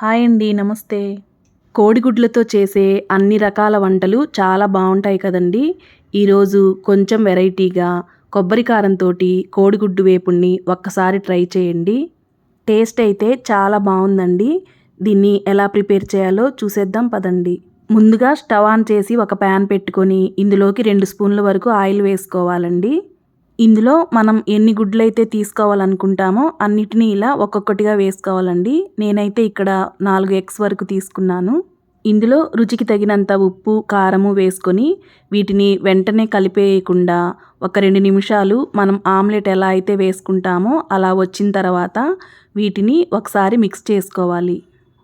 Hi అండి నమస్తే. కోడిగుడ్లతో చేసే అన్ని రకాల వంటలు చాలా బాగుంటాయి కదండి. ఈరోజు కొంచెం వెరైటీగా కొబ్బరి కారంతో కోడిగుడ్డు వేపుణ్ణి ఒక్కసారి ట్రై చేయండి. టేస్ట్ అయితే చాలా బాగుందండి. దీన్ని ఎలా ప్రిపేర్ చేయాలో చూసేద్దాం పదండి. ముందుగా స్టవ్ ఆన్ చేసి ఒక ప్యాన్ పెట్టుకొని ఇందులోకి రెండు స్పూన్ల వరకు ఆయిల్ వేసుకోవాలండి. ఇందులో మనం ఎన్ని గుడ్లు అయితే తీసుకోవాలనుకుంటామో అన్నిటినీ ఇలా ఒక్కొక్కటిగా వేసుకోవాలండి. నేనైతే ఇక్కడ నాలుగు ఎగ్స్ వరకు తీసుకున్నాను. ఇందులో రుచికి తగినంత ఉప్పు కారము వేసుకొని వీటిని వెంటనే కలిపేయకుండా ఒక రెండు నిమిషాలు మనం ఆమ్లెట్ ఎలా అయితే వేసుకుంటామో అలా వచ్చిన తర్వాత వీటిని ఒకసారి మిక్స్ చేసుకోవాలి.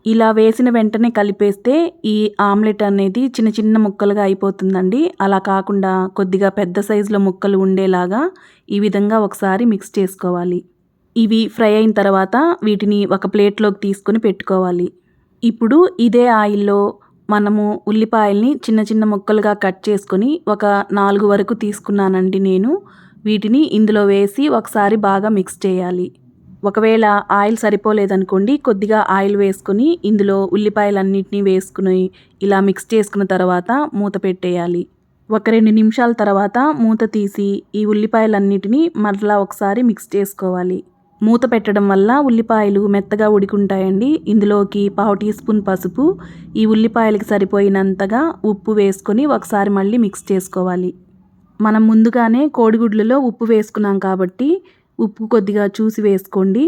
ఇలా వేసిన వెంటనే కలిపేస్తే ఈ ఆమ్లెట్ అనేది చిన్న చిన్న ముక్కలుగా అయిపోతుందండి. అలా కాకుండా కొద్దిగా పెద్ద సైజులో ముక్కలు ఉండేలాగా ఈ విధంగా ఒకసారి మిక్స్ చేసుకోవాలి. ఇవి ఫ్రై అయిన తర్వాత వీటిని ఒక ప్లేట్లోకి తీసుకొని పెట్టుకోవాలి. ఇప్పుడు ఇదే ఆయిల్లో మనము ఉల్లిపాయల్ని చిన్న చిన్న ముక్కలుగా కట్ చేసుకొని ఒక నాలుగు వరకు తీసుకున్నానండి నేను. వీటిని ఇందులో వేసి ఒకసారి బాగా మిక్స్ చేయాలి. ఒకవేళ ఆయిల్ సరిపోలేదనుకోండి కొద్దిగా ఆయిల్ వేసుకొని ఇందులో ఉల్లిపాయలన్నింటినీ వేసుకుని ఇలా మిక్స్ చేసుకున్న తర్వాత మూత పెట్టేయాలి. ఒక రెండు నిమిషాల తర్వాత మూత తీసి ఈ ఉల్లిపాయలన్నిటినీ మరలా ఒకసారి మిక్స్ చేసుకోవాలి. మూత పెట్టడం వల్ల ఉల్లిపాయలు మెత్తగా ఉడికుంటాయండి. ఇందులోకి పావు టీ స్పూన్ పసుపు ఈ ఉల్లిపాయలకి సరిపోయినంతగా ఉప్పు వేసుకొని ఒకసారి మళ్ళీ మిక్స్ చేసుకోవాలి. మనం ముందుగానే కోడిగుడ్లలో ఉప్పు వేసుకున్నాం కాబట్టి ఉప్పు కొద్దిగా చూసి వేసుకోండి.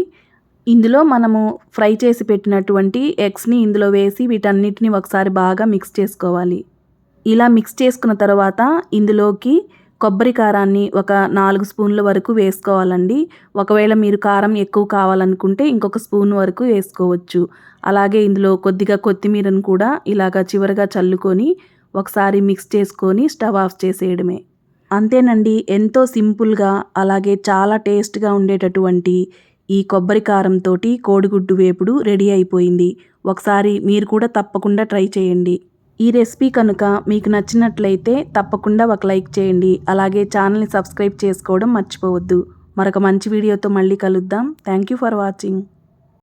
ఇందులో మనము ఫ్రై చేసి పెట్టినటువంటి ఎగ్స్ని ఇందులో వేసి వీటన్నిటిని ఒకసారి బాగా మిక్స్ చేసుకోవాలి. ఇలా మిక్స్ చేసుకున్న తర్వాత ఇందులోకి కొబ్బరి కారాన్ని ఒక నాలుగు స్పూన్ల వరకు వేసుకోవాలండి. ఒకవేళ మీరు కారం ఎక్కువ కావాలనుకుంటే ఇంకొక స్పూన్ వరకు వేసుకోవచ్చు. అలాగే ఇందులో కొద్దిగా కొత్తిమీరను కూడా ఇలాగ చివరిగా చల్లుకొని ఒకసారి మిక్స్ చేసుకొని స్టవ్ ఆఫ్ చేసేయడమే. అంతేనండి ఎంతో సింపుల్గా అలాగే చాలా టేస్ట్గా ఉండేటటువంటి ఈ కొబ్బరి కారంతో కోడిగుడ్డు వేపుడు రెడీ అయిపోయింది. ఒకసారి మీరు కూడా తప్పకుండా ట్రై చేయండి. ఈ రెసిపీ కనుక మీకు నచ్చినట్లయితే తప్పకుండా ఒక లైక్ చేయండి. అలాగే ఛానల్ని సబ్స్క్రైబ్ చేసుకోవడం మర్చిపోవద్దు. మరొక మంచి వీడియోతో మళ్ళీ కలుద్దాం. Thank you for watching.